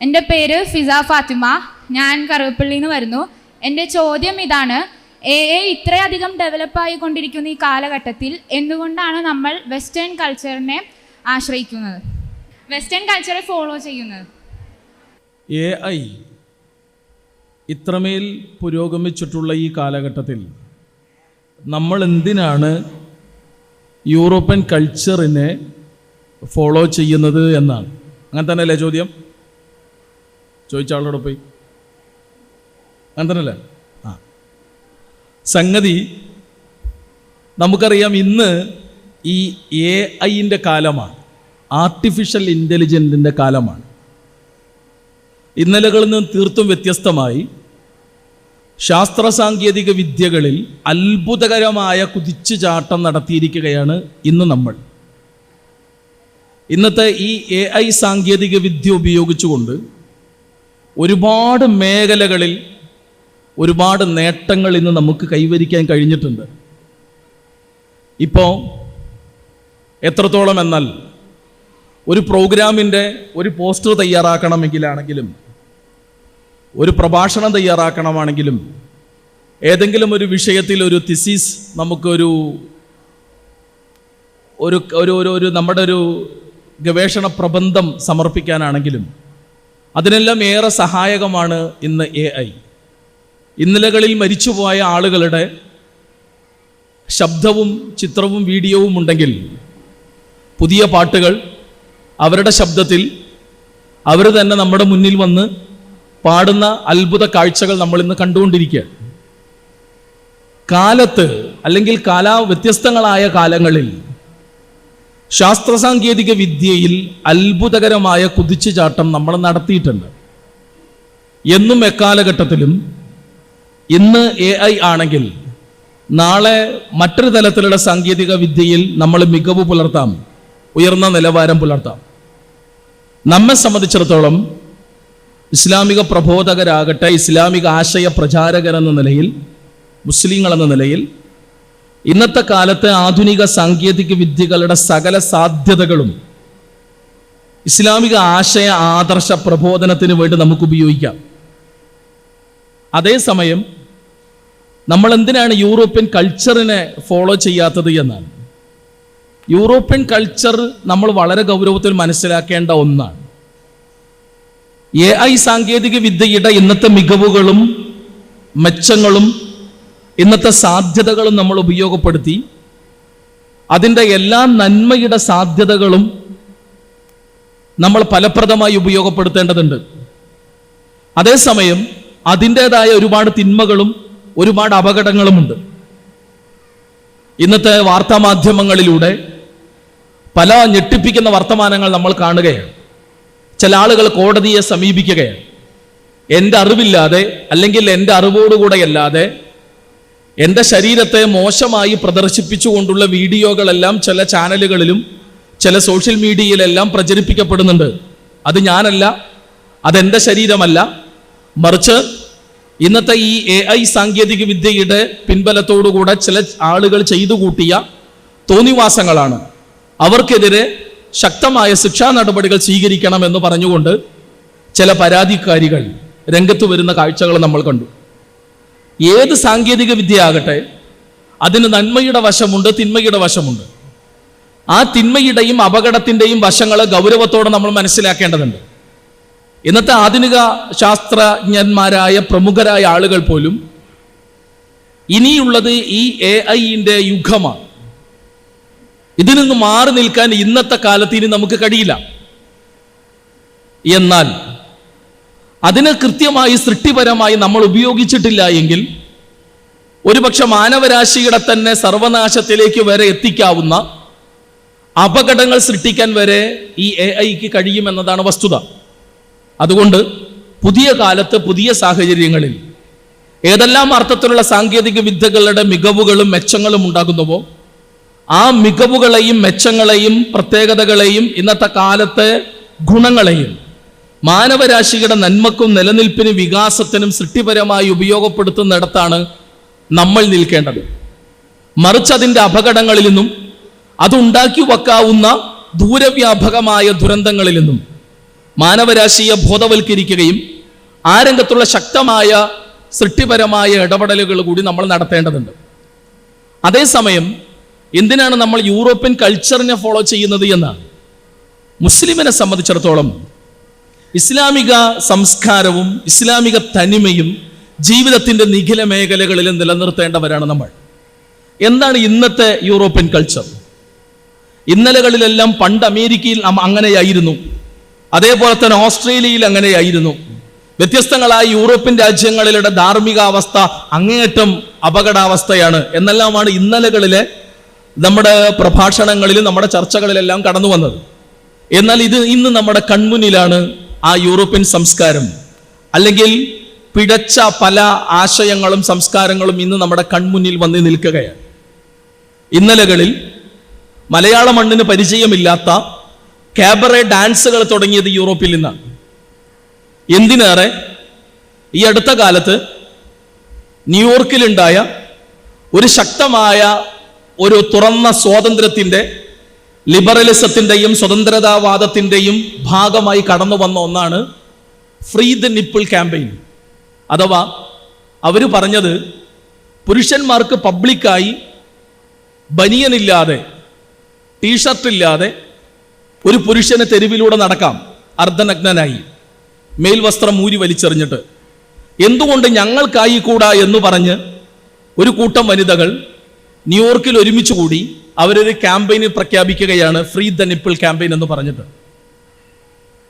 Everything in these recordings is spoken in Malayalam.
എന്റെ പേര് ഫിസ ഫാത്തിമ. ഞാൻ കറുവപ്പള്ളിയിൽ നിന്ന് വരുന്നു. എന്റെ ചോദ്യം ഇതാണ് എ എ ഇത്രയധികം ഡെവലപ്പായി കൊണ്ടിരിക്കുന്ന ഈ കാലഘട്ടത്തിൽ എന്തുകൊണ്ടാണ് നമ്മൾ വെസ്റ്റേൺ കൾച്ചറിനെ ആശ്രയിക്കുന്നത്? വെസ്റ്റേൺ കൾച്ചറെ ഫോളോ ചെയ്യുന്നത്. എ ഐ ഇത്രമേൽ പുരോഗമിച്ചിട്ടുള്ള ഈ കാലഘട്ടത്തിൽ നമ്മൾ എന്തിനാണ് യൂറോപ്യൻ കൾച്ചറിനെ ഫോളോ ചെയ്യുന്നത് എന്നാണ്. അങ്ങനെ തന്നെയല്ലേ ചോദ്യം? ചോദിച്ച പോയി. അങ്ങനെ ആ. സംഗതി നമുക്കറിയാം ഇന്ന് ഈ എ ഐന്റെ കാലമാണ്. ആർട്ടിഫിഷ്യൽ ഇന്റലിജന്റിന്റെ കാലമാണ്. ഇന്നലകളിൽ നിന്ന് തീർത്തും വ്യത്യസ്തമായി ശാസ്ത്ര സാങ്കേതിക വിദ്യകളിൽ അത്ഭുതകരമായ കുതിച്ചുചാട്ടം നടത്തിയിരിക്കുകയാണ് ഇന്ന് നമ്മൾ. ഇന്നത്തെ ഈ എ ഐ സാങ്കേതിക വിദ്യ ഉപയോഗിച്ചുകൊണ്ട് ഒരുപാട് മേഖലകളിൽ ഒരുപാട് നേട്ടങ്ങൾ ഇന്ന് നമുക്ക് കൈവരിക്കാൻ കഴിഞ്ഞിട്ടുണ്ട്. ഇപ്പോൾ എത്രത്തോളം എന്നാൽ ഒരു പ്രോഗ്രാമിന്റെ ഒരു പോസ്റ്റർ തയ്യാറാക്കണമെങ്കിലാണെങ്കിലും ഒരു പ്രഭാഷണം തയ്യാറാക്കണമാണെങ്കിലും ഏതെങ്കിലും ഒരു വിഷയത്തിൽ ഒരു തിസീസ് നമുക്കൊരു ഒരു ഒരു ഒരു നമ്മുടെ ഒരു ഗവേഷണ പ്രബന്ധം സമർപ്പിക്കാനാണെങ്കിലും അതിനെല്ലാം ഏറെ സഹായകമാണ് ഇന്ന് എ ഐ ഇന്നലകളിൽ മരിച്ചുപോയ ആളുകളുടെ ശബ്ദവും ചിത്രവും വീഡിയോവും ഉണ്ടെങ്കിൽ പുതിയ പാട്ടുകൾ അവരുടെ ശബ്ദത്തിൽ അവർ തന്നെ നമ്മുടെ മുന്നിൽ വന്ന് പാടുന്ന അത്ഭുത കാഴ്ചകൾ നമ്മൾ ഇന്ന് കണ്ടുകൊണ്ടിരിക്കുക. കാലത്ത് അല്ലെങ്കിൽ കാലാ വ്യത്യസ്തങ്ങളായ കാലങ്ങളിൽ ശാസ്ത്ര സാങ്കേതിക വിദ്യയിൽ അത്ഭുതകരമായ കുതിച്ചുചാട്ടം നമ്മൾ നടത്തിയിട്ടുണ്ട്. എന്നും എക്കാലഘട്ടത്തിലും ഇന്ന് എ ഐ ആണെങ്കിൽ നാളെ മറ്റൊരു തലത്തിലുള്ള സാങ്കേതിക വിദ്യയിൽ നമ്മൾ മികവ് പുലർത്താം ഉയർന്ന നിലവാരം പുലർത്താം. നമ്മെ സംബന്ധിച്ചിടത്തോളം ഇസ്ലാമിക പ്രബോധകരാകട്ടെ ഇസ്ലാമിക ആശയ പ്രചാരകരെന്ന നിലയിൽ മുസ്ലിങ്ങൾ എന്ന നിലയിൽ ഇന്നത്തെ കാലത്തെ ആധുനിക സാങ്കേതിക വിദ്യകളുടെ സകല സാധ്യതകളും ഇസ്ലാമിക ആശയ ആദർശ പ്രബോധനത്തിന് വേണ്ടി നമുക്ക് ഉപയോഗിക്കാം അതേസമയം നമ്മൾ എന്തിനാണ് യൂറോപ്യൻ കൾച്ചറിനെ ഫോളോ ചെയ്യാത്തത് എന്നാണ്. യൂറോപ്യൻ കൾച്ചർ നമ്മൾ വളരെ ഗൗരവത്തിൽ മനസ്സിലാക്കേണ്ട ഒന്നാണ്. എ ഐ സാങ്കേതിക വിദ്യയുടെ ഇന്നത്തെ മികവുകളും മെച്ചങ്ങളും ഇന്നത്തെ സാധ്യതകളും നമ്മൾ ഉപയോഗപ്പെടുത്തി. അതിന്റെ എല്ലാ നന്മയുടെ സാധ്യതകളും നമ്മൾ ഫലപ്രദമായി ഉപയോഗപ്പെടുത്തേണ്ടതുണ്ട്. അതേസമയം അതിന്റെതായ ഒരുപാട് തിന്മകളും ഒരുപാട് അപകടങ്ങളുമുണ്ട്. ഇന്നത്തെ വാർത്താ മാധ്യമങ്ങളിലൂടെ പല ഞെട്ടിപ്പിക്കുന്ന വർത്തമാനങ്ങൾ നമ്മൾ കാണുകയാണ്. ചില ആളുകൾ കോടതിയെ സമീപിക്കുകയാണ്. എന്റെ അറിവില്ലാതെ അല്ലെങ്കിൽ എന്റെ അറിവോടുകൂടെയല്ലാതെ എന്റെ ശരീരത്തെ മോശമായി പ്രദർശിപ്പിച്ചുകൊണ്ടുള്ള വീഡിയോകളെല്ലാം ചില ചാനലുകളിലും ചില സോഷ്യൽ മീഡിയയിലെല്ലാം പ്രചരിപ്പിക്കപ്പെടുന്നുണ്ട്. അത് ഞാനല്ല അതെന്റെ ശരീരമല്ല. മറിച്ച് ഇന്നത്തെ ഈ എ ഐ സാങ്കേതിക വിദ്യയുടെ പിൻബലത്തോടുകൂടെ ചില ആളുകൾ ചെയ്തു കൂട്ടിയ തോന്നിവാസങ്ങളാണ്. അവർക്കെതിരെ ശക്തമായ ശിക്ഷാ നടപടികൾ സ്വീകരിക്കണം എന്ന് പറഞ്ഞുകൊണ്ട് ചില പരാതിക്കാരികൾ രംഗത്ത് വരുന്ന കാഴ്ചകൾ നമ്മൾ കണ്ടു. ഏത് സാങ്കേതിക വിദ്യ ആകട്ടെ അതിന് നന്മയുടെ വശമുണ്ട് തിന്മയുടെ വശമുണ്ട്. ആ തിന്മയുടെയും അപകടത്തിന്റെയും വശങ്ങൾ ഗൗരവത്തോടെ നമ്മൾ മനസ്സിലാക്കേണ്ടതുണ്ട്. ഇന്നത്തെ ആധുനിക ശാസ്ത്രജ്ഞന്മാരായ പ്രമുഖരായ ആളുകൾ പോലും ഇനിയുള്ളത് ഈ എ ഐന്റെ യുഗമാണ്. ഇതിൽ നിന്ന് മാറി നിൽക്കാൻ ഇന്നത്തെ കാലത്ത് ഇനി നമുക്ക് കഴിയില്ല. എന്നാൽ അതിന് കൃത്യമായി സൃഷ്ടിപരമായി നമ്മൾ ഉപയോഗിച്ചിട്ടില്ല എങ്കിൽ ഒരുപക്ഷെ മാനവരാശിയുടെ തന്നെ സർവനാശത്തിലേക്ക് വരെ എത്തിക്കാവുന്ന അപകടങ്ങൾ സൃഷ്ടിക്കാൻ വരെ ഈ എ ഐക്ക് കഴിയുമെന്നതാണ് വസ്തുത. അതുകൊണ്ട് പുതിയ കാലത്ത് പുതിയ സാഹചര്യങ്ങളിൽ ഏതെല്ലാം അർത്ഥത്തിലുള്ള സാങ്കേതിക വിദ്യകളുടെ മികവുകളും മെച്ചങ്ങളും ഉണ്ടാകുന്നുവോ ആ മികവുകളെയും മെച്ചങ്ങളെയും പ്രത്യേകതകളെയും ഇന്നത്തെ കാലത്തെ ഗുണങ്ങളെയും മാനവരാശിയുടെ നന്മക്കും നിലനിൽപ്പിനും വികാസത്തിനും സൃഷ്ടിപരമായി ഉപയോഗപ്പെടുത്തുന്നിടത്താണ് നമ്മൾ നിൽക്കേണ്ടത്. മറിച്ച് അതിന്റെ അപകടങ്ങളിൽ നിന്നും അതുണ്ടാക്കി വെക്കാവുന്ന ദൂരവ്യാപകമായ ദുരന്തങ്ങളിൽ നിന്നും മാനവരാശിയെ ബോധവൽക്കരിക്കുകയും ആ രംഗത്തുള്ള ശക്തമായ സൃഷ്ടിപരമായ ഇടപെടലുകൾ കൂടി നമ്മൾ നടത്തേണ്ടതുണ്ട്. അതേസമയം എന്തിനാണ് നമ്മൾ യൂറോപ്യൻ കൾച്ചറിനെ ഫോളോ ചെയ്യുന്നത് എന്നാണ് മുസ്ലിമിനെ സംബന്ധിച്ചിടത്തോളം ഇസ്ലാമിക സംസ്കാരവും ഇസ്ലാമിക തനിമയും ജീവിതത്തിന്റെ നിഖില മേഖലകളിൽ നിലനിർത്തേണ്ടവരാണ് നമ്മൾ. എന്താണ് ഇന്നത്തെ യൂറോപ്യൻ കൾച്ചർ? ഇന്നലകളിലെല്ലാം പണ്ട് അമേരിക്കയിൽ അങ്ങനെയായിരുന്നു. അതേപോലെ തന്നെ ഓസ്ട്രേലിയയിൽ അങ്ങനെയായിരുന്നു. വ്യത്യസ്തങ്ങളായ യൂറോപ്യൻ രാജ്യങ്ങളിലെ ധാർമ്മികാവസ്ഥ അങ്ങേയറ്റം അപകടാവസ്ഥയാണ്. എന്നെല്ലാമാണ് ഇന്നലകളിലെ നമ്മുടെ പ്രഭാഷണങ്ങളിലും നമ്മുടെ ചർച്ചകളിലെല്ലാം കടന്നു വന്നത് എന്നാൽ ഇത് ഇന്ന് നമ്മുടെ കൺമുന്നിലാണ് ആ യൂറോപ്യൻ സംസ്കാരം. അല്ലെങ്കിൽ പിടച്ച പല ആശയങ്ങളും സംസ്കാരങ്ങളും ഇന്ന് നമ്മുടെ കൺമുന്നിൽ വന്ന് നിൽക്കുകയാണ്. ഇന്നലകളിൽ മലയാള മണ്ണിന് പരിചയമില്ലാത്ത കാബറെ ഡാൻസുകൾ തുടങ്ങിയത് യൂറോപ്പിൽ നിന്നാണ്. എന്തിനേറെ ഈ അടുത്ത കാലത്ത് ന്യൂയോർക്കിലുണ്ടായ ഒരു ശക്തമായ ഒരു തുറന്ന സ്വാതന്ത്ര്യത്തിന്റെ ലിബറലിസത്തിന്റെയും സ്വതന്ത്രതാവാദത്തിന്റെയും ഭാഗമായി കടന്നു വന്ന ഒന്നാണ് ഫ്രീ ദ നിപ്പിൾ ക്യാമ്പയിൻ അഥവാ അവർ പറഞ്ഞത് പുരുഷന്മാർക്ക് പബ്ലിക്കായി ബനിയനില്ലാതെ ടീഷർട്ടില്ലാതെ ഒരു പുരുഷന് തെരുവിലൂടെ നടക്കാം അർദ്ധനഗ്നനായി. മേൽവസ്ത്രം ഊരി വലിച്ചെറിഞ്ഞിട്ട്. എന്തുകൊണ്ട് ഞങ്ങൾക്കായി കൂടാ എന്ന് പറഞ്ഞ് ഒരു കൂട്ടം വനിതകൾ ന്യൂയോർക്കിൽ ഒരുമിച്ച് കൂടി അവരൊരു ക്യാമ്പയിന് പ്രഖ്യാപിക്കുകയാണ് ഫ്രീ ദ നിപ്പിൾ ക്യാമ്പയിൻ എന്ന് പറഞ്ഞിട്ട്.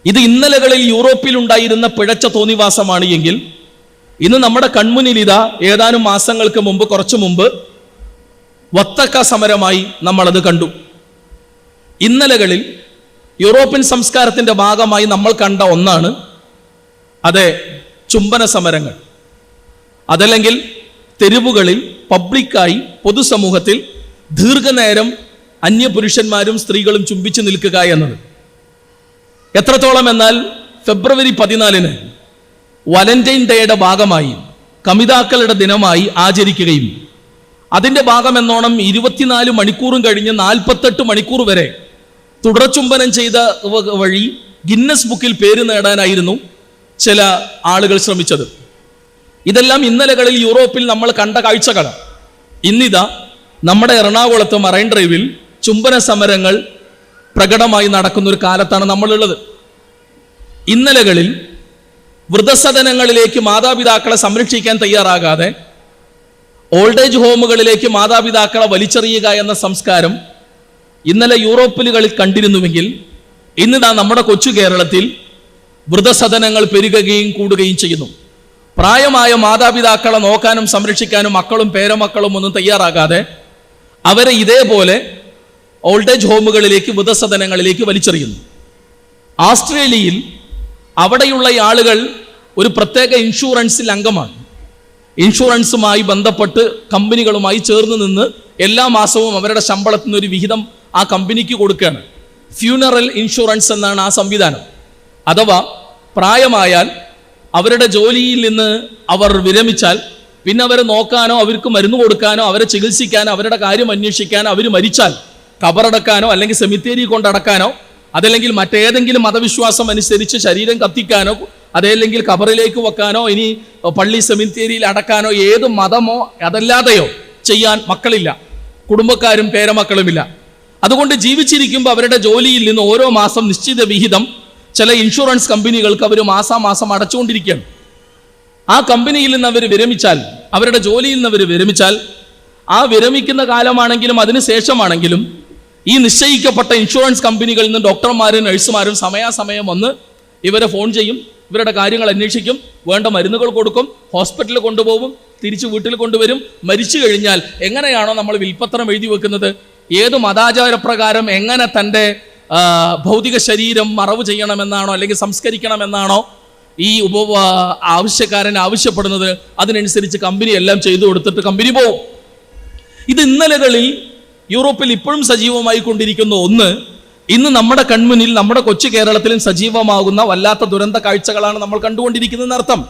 ഇത് ഇന്നലകളിൽ യൂറോപ്പിൽ ഉണ്ടായിരുന്ന പിഴച്ച തോന്നിവാസമാണ് എങ്കിൽ ഇന്ന് നമ്മുടെ കൺമുന്നിൽ ഇതാ ഏതാനും മാസങ്ങൾക്ക് മുമ്പ് കുറച്ചു മുമ്പ് വത്തക്ക സമരമായി നമ്മളത് കണ്ടു. ഇന്നലകളിൽ യൂറോപ്യൻ സംസ്കാരത്തിന്റെ ഭാഗമായി നമ്മൾ കണ്ട ഒന്നാണ് അതെ ചുംബന സമരങ്ങൾ. അതല്ലെങ്കിൽ തെരുവുകളിൽ പബ്ലിക്കായി പൊതുസമൂഹത്തിൽ ദീർഘനേരം അന്യപുരുഷന്മാരും സ്ത്രീകളും ചുംബിച്ചു നിൽക്കുക എന്നത്. എത്രത്തോളം എന്നാൽ ഫെബ്രുവരി പതിനാലിന് വലന്റൈൻ ഡേയുടെ ഭാഗമായി കമിതാക്കളുടെ ദിനമായി ആചരിക്കുകയും അതിന്റെ ഭാഗമെന്നോണം ഇരുപത്തിനാല് മണിക്കൂറും കഴിഞ്ഞ് നാൽപ്പത്തെട്ട് മണിക്കൂർ വരെ തുടർചുംബനം ചെയ്ത വഴി ഗിന്നസ് ബുക്കിൽ പേര് നേടാനായിരുന്നു ചില ആളുകൾ ശ്രമിച്ചത്. ഇതെല്ലാം ഇന്നലകളിൽ യൂറോപ്പിൽ നമ്മൾ കണ്ട കാഴ്ചകളാണ്. ഇന്നിതാ നമ്മുടെ എറണാകുളത്ത് മറൈൻ ഡ്രൈവിൽ ചുംബന സമരങ്ങൾ പ്രകടമായി നടക്കുന്ന ഒരു കാലത്താണ് നമ്മളുള്ളത്. ഇന്നലകളിൽ വൃദ്ധസദനങ്ങളിലേക്ക് മാതാപിതാക്കളെ സംരക്ഷിക്കാൻ തയ്യാറാകാതെ ഓൾഡ് ഏജ് ഹോമുകളിലേക്ക് മാതാപിതാക്കളെ വലിച്ചെറിയുക എന്ന സംസ്കാരം ഇന്നലെ യൂറോപ്പിലുകളിൽ കണ്ടിരുന്നുവെങ്കിൽ ഇന്നിതാ നമ്മുടെ കൊച്ചു കേരളത്തിൽ വൃദ്ധസദനങ്ങൾ പെരുകുകയും കൂടുകയും ചെയ്യുന്നു. പ്രായമായ മാതാപിതാക്കളെ നോക്കാനും സംരക്ഷിക്കാനും മക്കളും പേരമക്കളും ഒന്നും തയ്യാറാകാതെ അവരെ ഇതേപോലെ ഓൾഡേജ് ഹോമുകളിലേക്ക് വൃദ്ധസദനങ്ങളിലേക്ക് വലിച്ചെറിയുന്നു. ആസ്ട്രേലിയയിൽ അവിടെയുള്ള ആളുകൾ ഒരു പ്രത്യേക ഇൻഷുറൻസിൽ അംഗമാണ്. ഇൻഷുറൻസുമായി ബന്ധപ്പെട്ട് കമ്പനികളുമായി ചേർന്ന് നിന്ന് എല്ലാ മാസവും അവരുടെ ശമ്പളത്തിൽ നിന്ന് ഒരു വിഹിതം ആ കമ്പനിക്ക് കൊടുക്കുകയാണ്. ഫ്യൂണറൽ ഇൻഷുറൻസ് എന്നാണ് ആ സംവിധാനം. അഥവാ പ്രായമായാൽ അവരുടെ ജോലിയിൽ നിന്ന് അവർ വിരമിച്ചാൽ പിന്നെ അവരെ നോക്കാനോ അവർക്ക് മരുന്ന് കൊടുക്കാനോ അവരെ ചികിത്സിക്കാനോ അവരുടെ കാര്യം അന്വേഷിക്കാനോ അവർ മരിച്ചാൽ കബറടക്കാനോ അല്ലെങ്കിൽ സെമിത്തേരി കൊണ്ടടക്കാനോ അതല്ലെങ്കിൽ മറ്റേതെങ്കിലും മതവിശ്വാസം അനുസരിച്ച് ശരീരം കത്തിക്കാനോ അതല്ലെങ്കിൽ കബറിലേക്ക് വെക്കാനോ ഇനി പള്ളി സെമിത്തേരിയിൽ അടക്കാനോ ഏത് മതമോ അതല്ലാതെയോ ചെയ്യാൻ മക്കളില്ല. കുടുംബക്കാരും പേരമക്കളുമില്ല. അതുകൊണ്ട് ജീവിച്ചിരിക്കുമ്പോൾ അവരുടെ ജോലിയിൽ നിന്ന് ഓരോ മാസം നിശ്ചിത വിഹിതം ചില ഇൻഷുറൻസ് കമ്പനികൾക്ക് അവർ മാസാമാസം അടച്ചുകൊണ്ടിരിക്കുകയാണ്. ആ കമ്പനിയിൽ നിന്ന് അവർ വിരമിച്ചാൽ അവരുടെ ജോലിയിൽ നിന്ന് അവർ വിരമിച്ചാൽ ആ വിരമിക്കുന്ന കാലമാണെങ്കിലും അതിന് ശേഷമാണെങ്കിലും ഈ നിശ്ചയിക്കപ്പെട്ട ഇൻഷുറൻസ് കമ്പനികളിൽ നിന്ന് ഡോക്ടർമാരും നഴ്സുമാരും സമയാസമയം വന്ന് ഇവരെ ഫോൺ ചെയ്യും ഇവരുടെ കാര്യങ്ങൾ അന്വേഷിക്കും വേണ്ട മരുന്നുകൾ കൊടുക്കും ഹോസ്പിറ്റലിൽ കൊണ്ടുപോകും തിരിച്ച് വീട്ടിൽ കൊണ്ടുവരും മരിച്ചു കഴിഞ്ഞാൽ എങ്ങനെയാണോ നമ്മൾ വിൽപ്പത്രം എഴുതി വെക്കുന്നത്? ഏത് മതാചാരപ്രകാരം എങ്ങനെ തന്റെ ഭൗതിക ശരീരം മറവ് ചെയ്യണമെന്നാണോ അല്ലെങ്കിൽ സംസ്കരിക്കണമെന്നാണോ ഈ ഉപ ആവശ്യക്കാരൻ ആവശ്യപ്പെടുന്നത് അതിനനുസരിച്ച് കമ്പനി എല്ലാം ചെയ്തു കൊടുത്തിട്ട് കമ്പനി പോവും. ഇത് ഇന്നലകളിൽ യൂറോപ്പിൽ ഇപ്പോഴും സജീവമായി കൊണ്ടിരിക്കുന്ന ഒന്ന് ഇന്ന് നമ്മുടെ കൺമുന്നിൽ നമ്മുടെ കൊച്ചു കേരളത്തിലും സജീവമാകുന്ന വല്ലാത്ത ദുരന്ത കാഴ്ചകളാണ് നമ്മൾ കണ്ടുകൊണ്ടിരിക്കുന്നതെന്ന് അർത്ഥം.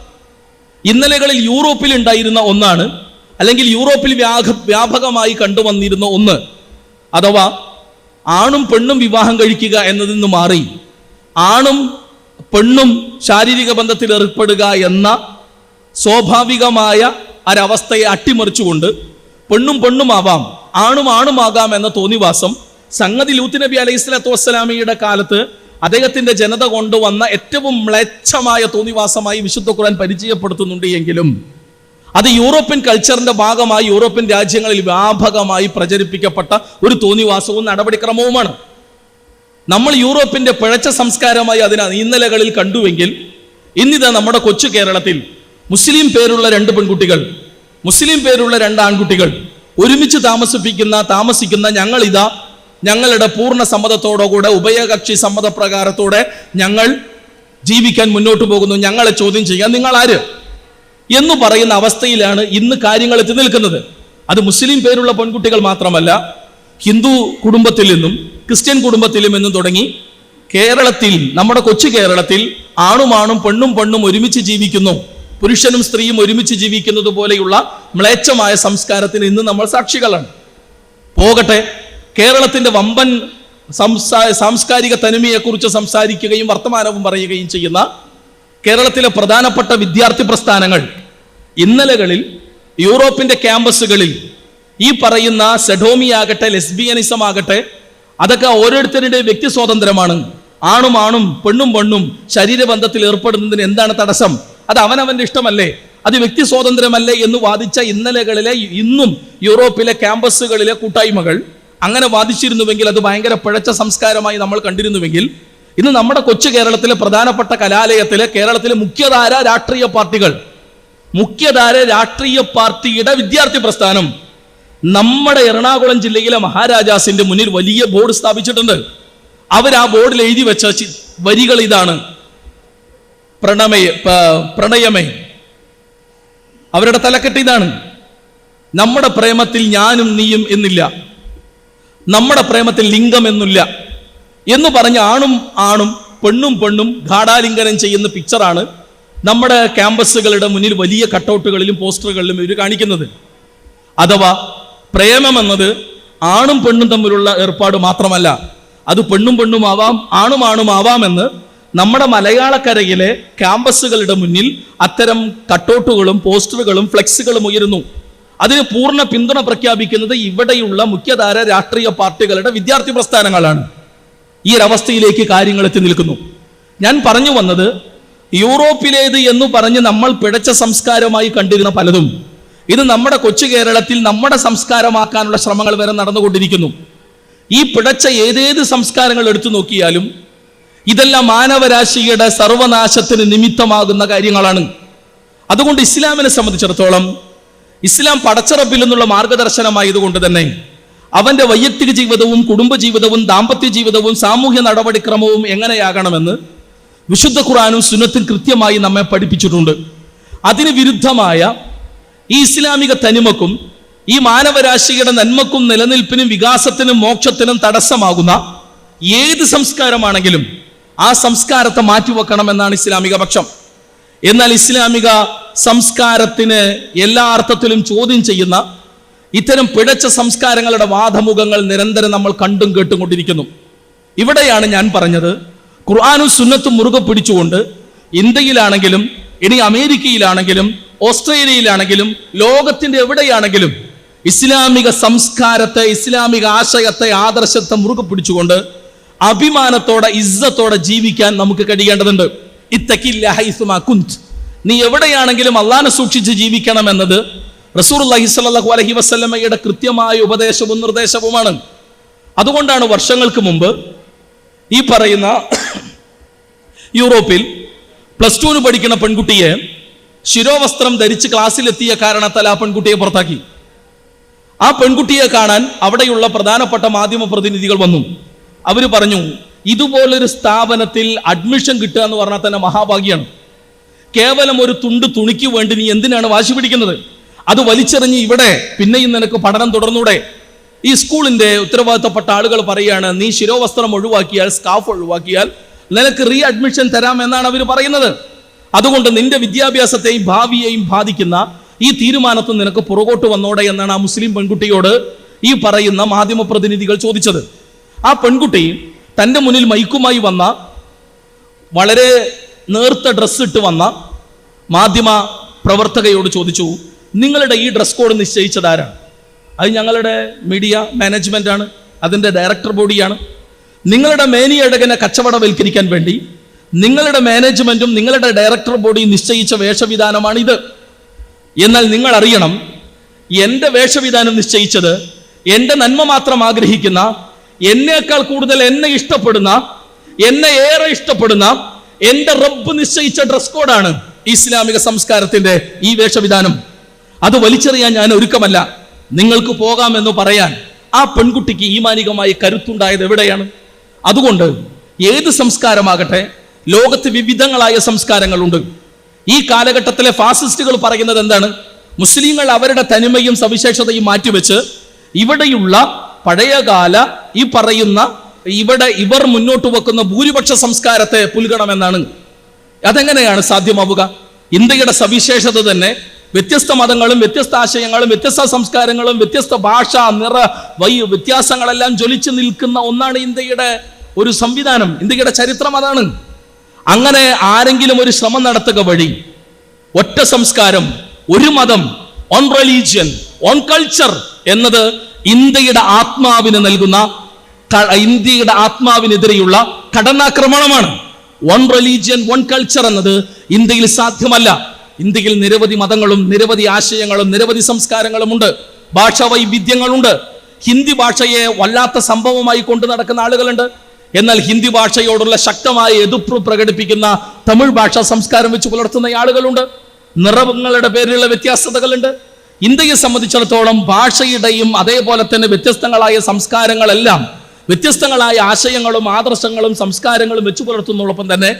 ഇന്നലകളിൽ യൂറോപ്പിൽ ഉണ്ടായിരുന്ന ഒന്നാണ് അല്ലെങ്കിൽ യൂറോപ്പിൽ വ്യാഘ വ്യാപകമായി കണ്ടുവന്നിരുന്ന ഒന്ന്. അഥവാ ആണും പെണ്ണും വിവാഹം കഴിക്കുക എന്നതിൽ നിന്ന് മാറി ആണും പെണ്ണും ശാരീരിക ബന്ധത്തിൽ ഏർപ്പെടുക എന്ന സ്വാഭാവികമായ ഒരവസ്ഥയെ അട്ടിമറിച്ചുകൊണ്ട് പെണ്ണും പെണ്ണുമാവാം ആണും ആണുമാകാം എന്ന തോന്നിവാസം സംഗതി ലൂത്ത് നബി അലൈഹി സ്വലാത്തു വസ്സലാമിയുടെ കാലത്ത് അദ്ദേഹത്തിന്റെ ജനത കൊണ്ടുവന്ന ഏറ്റവും മ്ലേച്ഛമായ തോന്നിവാസമായി വിശുദ്ധ ഖുർആൻ പരിചയപ്പെടുത്തുന്നുണ്ട് എങ്കിലും അത് യൂറോപ്യൻ കൾച്ചറിന്റെ ഭാഗമായി യൂറോപ്യൻ രാജ്യങ്ങളിൽ വ്യാപകമായി പ്രചരിപ്പിക്കപ്പെട്ട ഒരു തോന്നിവാസവും നടപടിക്രമവുമാണ്. നമ്മൾ യൂറോപ്പിന്റെ പിഴച്ച സംസ്കാരമായി അതിനെ ഇന്നലകളിൽ കണ്ടുവെങ്കിൽ ഇന്നിതാ നമ്മുടെ കൊച്ചു കേരളത്തിൽ മുസ്ലിം പേരുള്ള രണ്ട് പെൺകുട്ടികൾ മുസ്ലിം പേരുള്ള രണ്ട് ആൺകുട്ടികൾ ഒരുമിച്ച് താമസിപ്പിക്കുന്ന താമസിക്കുന്ന ഞങ്ങൾ ഇതാ ഞങ്ങളുടെ പൂർണ സമ്മതത്തോടുകൂടെ ഉഭയകക്ഷി സമ്മതപ്രകാരത്തോടെ ഞങ്ങൾ ജീവിക്കാൻ മുന്നോട്ട് പോകുന്നു. ഞങ്ങളെ ചോദ്യം ചെയ്യാൻ നിങ്ങൾ ആര് എന്ന് പറയുന്ന അവസ്ഥയിലാണ് ഇന്ന് കാര്യങ്ങൾ എത്തി നിൽക്കുന്നത്. അത് മുസ്ലിം പേരുള്ള പെൺകുട്ടികൾ മാത്രമല്ല ഹിന്ദു കുടുംബത്തിൽ നിന്നും ക്രിസ്ത്യൻ കുടുംബത്തിലും എന്നും തുടങ്ങി കേരളത്തിൽ നമ്മുടെ കൊച്ചു കേരളത്തിൽ ആണുമാണും പെണ്ണും പെണ്ണും ഒരുമിച്ച് ജീവിക്കുന്നു. പുരുഷനും സ്ത്രീയും ഒരുമിച്ച് ജീവിക്കുന്നത് പോലെയുള്ള മ്ലേച്ഛമായ സംസ്കാരത്തിന് ഇന്ന് നമ്മൾ സാക്ഷികളാണ്. പോകട്ടെ കേരളത്തിന്റെ വമ്പൻ സംസാ സാംസ്കാരിക തനിമയെക്കുറിച്ച് സംസാരിക്കുകയും വർത്തമാനവും പറയുകയും ചെയ്യുന്ന കേരളത്തിലെ പ്രധാനപ്പെട്ട വിദ്യാർത്ഥി പ്രസ്ഥാനങ്ങൾ ഇന്നലകളിൽ യൂറോപ്പിന്റെ ക്യാമ്പസുകളിൽ ഈ പറയുന്ന സെഡോമി ആകട്ടെ ലെസ്ബിയനിസം ആകട്ടെ അതൊക്കെ ഓരോരുത്തരുടെ വ്യക്തി സ്വാതന്ത്ര്യമാണ്. ആണും ആണും പെണ്ണും പെണ്ണും ശരീരബന്ധത്തിൽ ഏർപ്പെടുന്നതിന് എന്താണ് തടസ്സം? അത് അവനവന്റെ ഇഷ്ടമല്ലേ? അത് വ്യക്തി സ്വാതന്ത്ര്യമല്ലേ എന്ന് വാദിച്ച ഇന്നലകളിലെ ഇന്നും യൂറോപ്പിലെ ക്യാമ്പസുകളിലെ കൂട്ടായ്മകൾ അങ്ങനെ വാദിച്ചിരുന്നുവെങ്കിൽ അത് ഭയങ്കര പിഴച്ച സംസ്കാരമായി നമ്മൾ കണ്ടിരുന്നുവെങ്കിൽ ഇന്ന് നമ്മുടെ കൊച്ചു കേരളത്തിലെ പ്രധാനപ്പെട്ട കലാലയത്തിലെ കേരളത്തിലെ മുഖ്യധാര രാഷ്ട്രീയ പാർട്ടികൾ മുഖ്യധാര രാഷ്ട്രീയ പാർട്ടിയുടെ വിദ്യാർത്ഥി പ്രസ്ഥാനം നമ്മുടെ എറണാകുളം ജില്ലയിലെ മഹാരാജാസിന്റെ മുന്നിൽ വലിയ ബോർഡ് സ്ഥാപിച്ചിട്ടുണ്ട്. അവർ ആ ബോർഡിൽ എഴുതി വെച്ച വരികൾ ഇതാണ്. പ്രണമയ പ്രണയമേ. അവരുടെ തലക്കെട്ട് ഇതാണ്. നമ്മുടെ പ്രേമത്തിൽ ഞാനും നീയും എന്നില്ല. നമ്മുടെ പ്രേമത്തിൽ ലിംഗം എന്നില്ല എന്ന് പറഞ്ഞ ആണും ആണും പെണ്ണും പെണ്ണും ഗാഠാലിംഗനം ചെയ്യുന്ന പിക്ചറാണ് നമ്മുടെ ക്യാമ്പസുകളുടെ മുന്നിൽ വലിയ കട്ടൗട്ടുകളിലും പോസ്റ്ററുകളിലും ഇവർ കാണിക്കുന്നത്. അഥവാ പ്രേമം എന്നത് ആണും പെണ്ണും തമ്മിലുള്ള ഏർപ്പാട് മാത്രമല്ല. അത് പെണ്ണും പെണ്ണും ആവാം ആണും ആണും ആവാമെന്ന് നമ്മുടെ മലയാളക്കരയിലെ ക്യാമ്പസുകളുടെ മുന്നിൽ അത്തരം കട്ടൗട്ടുകളും പോസ്റ്ററുകളും ഫ്ലെക്സുകളും ഉയരുന്നു. അതിന് പൂർണ പിന്തുണ പ്രഖ്യാപിക്കുന്നത് ഇവിടെയുള്ള മുഖ്യധാര രാഷ്ട്രീയ പാർട്ടികളുടെ വിദ്യാർത്ഥി പ്രസ്ഥാനങ്ങളാണ്. ഈ ഒരവസ്ഥയിലേക്ക് കാര്യങ്ങൾ എത്തി നിൽക്കുന്നു. ഞാൻ പറഞ്ഞു വന്നത് യൂറോപ്പിലേത് എന്ന് പറഞ്ഞ് നമ്മൾ പിടച്ച സംസ്കാരമായി കണ്ടിരുന്ന പലതും. ഇത് നമ്മുടെ കൊച്ചു കേരളത്തിൽ നമ്മുടെ സംസ്കാരമാക്കാനുള്ള ശ്രമങ്ങൾ വരെ നടന്നുകൊണ്ടിരിക്കുന്നു. ഈ പിടച്ച ഏതേത് സംസ്കാരങ്ങൾ എടുത്തു നോക്കിയാലും ഇതെല്ലാം മാനവരാശിയുടെ സർവനാശത്തിന് നിമിത്തമാകുന്ന കാര്യങ്ങളാണ്. അതുകൊണ്ട് ഇസ്ലാമിനെ സംബന്ധിച്ചിടത്തോളം ഇസ്ലാം പടച്ചറപ്പിൽ നിന്നുള്ള മാർഗദർശനമായതുകൊണ്ട് തന്നെ അവന്റെ വൈയക്തിക ജീവിതവും കുടുംബ ജീവിതവും ദാമ്പത്യ ജീവിതവും സാമൂഹ്യ നടപടിക്രമവും എങ്ങനെയാകണമെന്ന് വിശുദ്ധ ഖുറാനും സുന്നത്തും കൃത്യമായി നമ്മെ പഠിപ്പിച്ചിട്ടുണ്ട്. അതിന് വിരുദ്ധമായ ഈ ഇസ്ലാമിക തനിമക്കും ഈ മാനവരാശിയുടെ നന്മക്കും നിലനിൽപ്പിനും വികാസത്തിനും മോക്ഷത്തിനും തടസ്സമാകുന്ന ഏത് സംസ്കാരമാണെങ്കിലും ആ സംസ്കാരത്തെ മാറ്റിവെക്കണമെന്നാണ് ഇസ്ലാമിക പക്ഷം. എന്നാൽ ഇസ്ലാമിക സംസ്കാരത്തിന് എല്ലാ അർത്ഥത്തിലും ചോദ്യം ചെയ്യുന്ന ഇത്തരം പിഴച്ച സംസ്കാരങ്ങളുടെ വാദമുഖങ്ങൾ നിരന്തരം നമ്മൾ കണ്ടും കേട്ടും കൊണ്ടിരിക്കുന്നു. ഇവിടെയാണ് ഞാൻ പറഞ്ഞത് ഖുർആാനും സുന്നത്തും മുറുകെ പിടിച്ചുകൊണ്ട് ഇന്ത്യയിലാണെങ്കിലും ഇനി അമേരിക്കയിലാണെങ്കിലും ഓസ്ട്രേലിയയിലാണെങ്കിലും ലോകത്തിന്റെ എവിടെയാണെങ്കിലും ഇസ്ലാമിക സംസ്കാരത്തെ ഇസ്ലാമിക ആശയത്തെ ആദർശത്തെ മുറുകെ പിടിച്ചുകൊണ്ട് അഭിമാനത്തോടെ ഇസ്സത്തോടെ ജീവിക്കാൻ നമുക്ക് കഴിയേണ്ടതുണ്ട്. ഇത്തക്കില്ല നീ എവിടെയാണെങ്കിലും അള്ളാനെ സൂക്ഷിച്ച് ജീവിക്കണം എന്നത് റസൂർ അലൈഹി അലഹി വസ്ലമയുടെ കൃത്യമായ ഉപദേശവും നിർദ്ദേശവുമാണ്. അതുകൊണ്ടാണ് വർഷങ്ങൾക്ക് മുമ്പ് ഈ പറയുന്ന യൂറോപ്പിൽ പ്ലസ് ടുവിന് പഠിക്കുന്ന പെൺകുട്ടിയെ ശിരോവസ്ത്രം ധരിച്ച് ക്ലാസ്സിലെത്തിയ കാരണത്താൽ ആ പെൺകുട്ടിയെ പുറത്താക്കി. ആ പെൺകുട്ടിയെ കാണാൻ അവിടെയുള്ള പ്രധാനപ്പെട്ട മാധ്യമ പ്രതിനിധികൾ വന്നു. അവർ പറഞ്ഞു ഇതുപോലൊരു സ്ഥാപനത്തിൽ അഡ്മിഷൻ കിട്ടുക എന്ന് പറഞ്ഞാൽ തന്നെ മഹാഭാഗ്യാണ്. കേവലം ഒരു തുണ്ട് തുണിക്ക് വേണ്ടി നീ എന്തിനാണ് വാശി പിടിക്കുന്നത്? അത് വലിച്ചെറിഞ്ഞ് ഇവിടെ പിന്നെയും നിനക്ക് പഠനം തുടർന്നൂടെ? ഈ സ്കൂളിന്റെ ഉത്തരവാദിത്തപ്പെട്ട ആളുകൾ പറയുകയാണ് നീ ശിരോവസ്ത്രം ഒഴിവാക്കിയാൽ സ്കാഫ് ഒഴിവാക്കിയാൽ നിനക്ക് റീ അഡ്മിഷൻ തരാം എന്നാണ് അവർ പറയുന്നത്. അതുകൊണ്ട് നിന്റെ വിദ്യാഭ്യാസത്തെയും ഭാവിയെയും ബാധിക്കുന്ന ഈ തീരുമാനത്തിൽ നിനക്ക് പുറകോട്ട് വന്നോടെ എന്നാണ് ആ മുസ്ലിം പെൺകുട്ടിയോട് ഈ പറയുന്ന മാധ്യമ പ്രതിനിധികൾ ചോദിച്ചത്. ആ പെൺകുട്ടി തന്റെ മുന്നിൽ മൈക്കുമായി വന്ന വളരെ നേർത്ത ഡ്രസ്സ് ഇട്ട് വന്ന മാധ്യമ പ്രവർത്തകയോട് ചോദിച്ചു നിങ്ങളുടെ ഈ ഡ്രസ് കോഡ് നിശ്ചയിച്ചത് ആരാണ്? അത് ഞങ്ങളുടെ മീഡിയ മാനേജ്മെന്റ് ആണ് അതിന്റെ ഡയറക്ടർ ബോഡിയാണ്. നിങ്ങളുടെ മേനിയടകനെ കച്ചവടവൽക്കരിക്കാൻ വേണ്ടി നിങ്ങളുടെ മാനേജ്മെന്റും നിങ്ങളുടെ ഡയറക്ടർ ബോഡിയും നിശ്ചയിച്ച വേഷവിധാനമാണ് ഇത് എന്നാൽ നിങ്ങൾ അറിയണം എന്റെ വേഷവിധാനം നിശ്ചയിച്ചത് എന്റെ നന്മ മാത്രം ആഗ്രഹിക്കുന്ന എന്നേക്കാൾ കൂടുതൽ എന്നെ ഇഷ്ടപ്പെടുന്ന എന്നെ ഏറെ ഇഷ്ടപ്പെടുന്ന എന്റെ റബ്ബ് നിശ്ചയിച്ച ഡ്രസ് കോഡാണ് ഇസ്ലാമിക സംസ്കാരത്തിന്റെ ഈ വേഷവിധാനം. അത് വലിച്ചെറിയാൻ ഞാൻ ഒരുക്കമല്ല. നിങ്ങൾക്ക് പോകാമെന്ന് പറയാൻ ആ പെൺകുട്ടിക്ക് ഈമാനികമായി കരുത്തുണ്ടായത് എവിടെയാണ്? അതുകൊണ്ട് ഏത് സംസ്കാരമാകട്ടെ ലോകത്ത് വിവിധങ്ങളായ സംസ്കാരങ്ങളുണ്ട്. ഈ കാലഘട്ടത്തിലെ ഫാസിസ്റ്റുകൾ പറയുന്നത് എന്താണ്? മുസ്ലിങ്ങൾ അവരുടെ തനിമയും സവിശേഷതയും മാറ്റിവെച്ച് ഇവിടെയുള്ള പഴയകാല ഈ പറയുന്ന ഇവിടെ ഇവർ മുന്നോട്ട് വെക്കുന്ന ഭൂരിപക്ഷ സംസ്കാരത്തെ പുൽകണമെന്നാണ്. അതെങ്ങനെയാണ് സാധ്യമാവുക? ഇന്ത്യയുടെ സവിശേഷത തന്നെ വ്യത്യസ്ത മതങ്ങളും വ്യത്യസ്ത ആശയങ്ങളും വ്യത്യസ്ത സംസ്കാരങ്ങളും വ്യത്യസ്ത ഭാഷ നിറ വൈ വ്യത്യാസങ്ങളെല്ലാം ജ്വലിച്ചു നിൽക്കുന്ന ഒന്നാണ് ഇന്ത്യയുടെ ഒരു സംവിധാനം. ഇന്ത്യയുടെ ചരിത്രം അതാണ്. അങ്ങനെ ആരെങ്കിലും ഒരു ശ്രമം നടത്തുക വഴി ഒറ്റ സംസ്കാരം ഒരു മതം ഓൺ റിലീജിയൻ ഓൺ കൾച്ചർ എന്നത് ഇന്ത്യയുടെ ആത്മാവിന് നൽകുന്ന ഇന്ത്യയുടെ ആത്മാവിനെതിരെയുള്ള കടന്നാക്രമണമാണ്. വൺ റിലീജിയൻ വൺ കൾച്ചർ എന്നത് ഇന്ത്യയിൽ സാധ്യമല്ല. ഇന്ത്യയിൽ നിരവധി മതങ്ങളും നിരവധി ആശയങ്ങളും നിരവധി സംസ്കാരങ്ങളും ഉണ്ട് ഭാഷാ വൈവിധ്യങ്ങളുണ്ട്. ഹിന്ദി ഭാഷയെ വല്ലാത്ത സംഭവമായി കൊണ്ടു നടക്കുന്ന ആളുകളുണ്ട്. എന്നാൽ ഹിന്ദി ഭാഷയോടുള്ള ശക്തമായ എതിർപ്പ് പ്രകടിപ്പിക്കുന്ന തമിഴ് ഭാഷാ സംസ്കാരം വെച്ച് പുലർത്തുന്ന ആളുകളുണ്ട്. നിറവങ്ങളുടെ പേരിലുള്ള വ്യത്യാസതകളുണ്ട്. ഇന്ത്യയെ സംബന്ധിച്ചിടത്തോളം ഭാഷയുടെയും അതേപോലെ തന്നെ വ്യത്യസ്തങ്ങളായ സംസ്കാരങ്ങളെല്ലാം വ്യത്യസ്തങ്ങളായ ആശയങ്ങളും ആദർശങ്ങളും സംസ്കാരങ്ങളും വെച്ചു പുലർത്തുന്നതോടൊപ്പം തന്നെ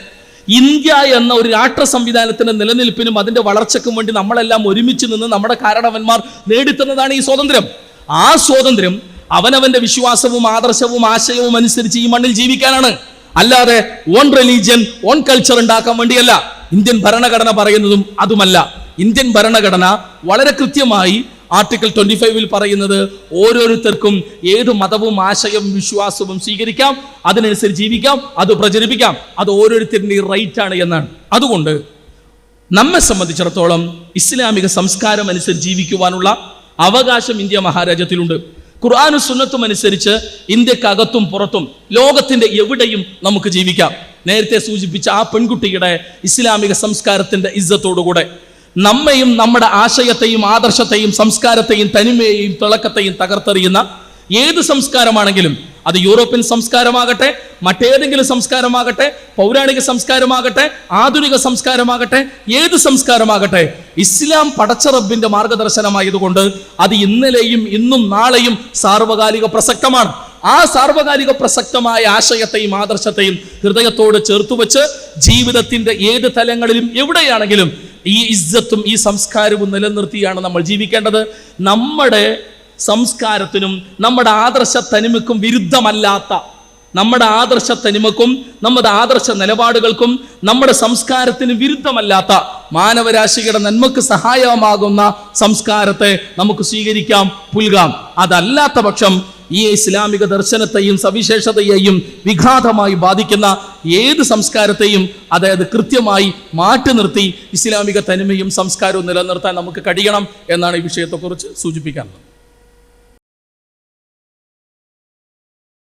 ഇന്ത്യ എന്ന ഒരു രാഷ്ട്ര സംവിധാനത്തിന്റെ നിലനിൽപ്പിനും അതിന്റെ വളർച്ചയ്ക്കും വേണ്ടി നമ്മളെല്ലാം ഒരുമിച്ച് നിന്ന് നമ്മുടെ കാരണവന്മാർ നേടിത്തന്നതാണ് ഈ സ്വാതന്ത്ര്യം. ആ സ്വാതന്ത്ര്യം അവനവന്റെ വിശ്വാസവും ആദർശവും ആശയവും അനുസരിച്ച് ഈ മണ്ണിൽ ജീവിക്കാനാണ്. അല്ലാതെ ഓൺ റിലീജിയൻ ഓൺ കൾച്ചർ ഉണ്ടാക്കാൻ വേണ്ടിയല്ല. ഇന്ത്യൻ ഭരണഘടന പറയുന്നതും അതുമല്ല. ഇന്ത്യൻ ഭരണഘടന വളരെ കൃത്യമായി ആർട്ടിക്കിൾ ട്വന്റി ഫൈവിൽ പറയുന്നത് ഓരോരുത്തർക്കും ഏത് മതവും ആശയവും വിശ്വാസവും സ്വീകരിക്കാം അതിനനുസരിച്ച് ജീവിക്കാം അത് പ്രചരിപ്പിക്കാം. അത് ഓരോരുത്തരുടെ റൈറ്റ് ആണ് എന്നാണ്. അതുകൊണ്ട് നമ്മെ സംബന്ധിച്ചിടത്തോളം ഇസ്ലാമിക സംസ്കാരം അനുസരിച്ച് ജീവിക്കുവാനുള്ള അവകാശം ഇന്ത്യ മഹാരാജ്യത്തിലുണ്ട്. ഖുർആാനും സുന്നത്തും അനുസരിച്ച് ഇന്ത്യക്കകത്തും പുറത്തും ലോകത്തിന്റെ എവിടെയും നമുക്ക് ജീവിക്കാം. നേരത്തെ സൂചിപ്പിച്ച ആ പെൺകുട്ടിയുടെ ഇസ്ലാമിക സംസ്കാരത്തിന്റെ ഇജ്ജത്തോടുകൂടെ നമ്മയും നമ്മുടെ ആശയത്തെയും ആദർശത്തെയും സംസ്കാരത്തെയും തനിമയെയും തിളക്കത്തെയും തകർത്തെറിയുന്ന ഏത് സംസ്കാരമാണെങ്കിലും അത് യൂറോപ്യൻ സംസ്കാരമാകട്ടെ മറ്റേതെങ്കിലും സംസ്കാരമാകട്ടെ പൗരാണിക സംസ്കാരമാകട്ടെ ആധുനിക സംസ്കാരമാകട്ടെ ഏത് സംസ്കാരമാകട്ടെ ഇസ്ലാം പടച്ച റബ്ബിന്റെ മാർഗദർശനമായതുകൊണ്ട് അത് ഇന്നലെയും ഇന്നും നാളെയും സാർവകാലിക പ്രസക്തമാണ്. ആ സാർവകാലിക പ്രസക്തമായ ആശയത്തെയും ആദർശത്തെയും ഹൃദയത്തോട് ചേർത്തു വെച്ച് ജീവിതത്തിന്റെ ഏത് തലങ്ങളിലും എവിടെയാണെങ്കിലും ഈ ഇസ്സത്തും ഈ സംസ്കാരവും നിലനിർത്തിയാണ് നമ്മൾ ജീവിക്കേണ്ടത്. നമ്മുടെ സംസ്കാരത്തിനും നമ്മുടെ ആദർശ തനിമയ്ക്കും വിരുദ്ധമല്ലാത്ത നമ്മുടെ ആദർശ തനിമക്കും നമ്മുടെ ആദർശ നിലപാടുകൾക്കും നമ്മുടെ സംസ്കാരത്തിന് വിരുദ്ധമല്ലാത്ത മാനവരാശിയുടെ നന്മക്ക് സഹായമാകുന്ന സംസ്കാരത്തെ നമുക്ക് സ്വീകരിക്കാം. പുൽകാം അതല്ലാത്ത പക്ഷം ഈ ഇസ്ലാമിക ദർശനത്തെയും സവിശേഷതയെയും വിഘാതമായി ബാധിക്കുന്ന ഏത് സംസ്കാരത്തെയും അതായത് കൃത്യമായി മാറ്റി നിർത്തി ഇസ്ലാമിക തനിമയും സംസ്കാരവും നിലനിർത്താൻ നമുക്ക് കഴിയണം എന്നാണ് ഈ വിഷയത്തെക്കുറിച്ച് സൂചിപ്പിക്കാനുള്ളത്.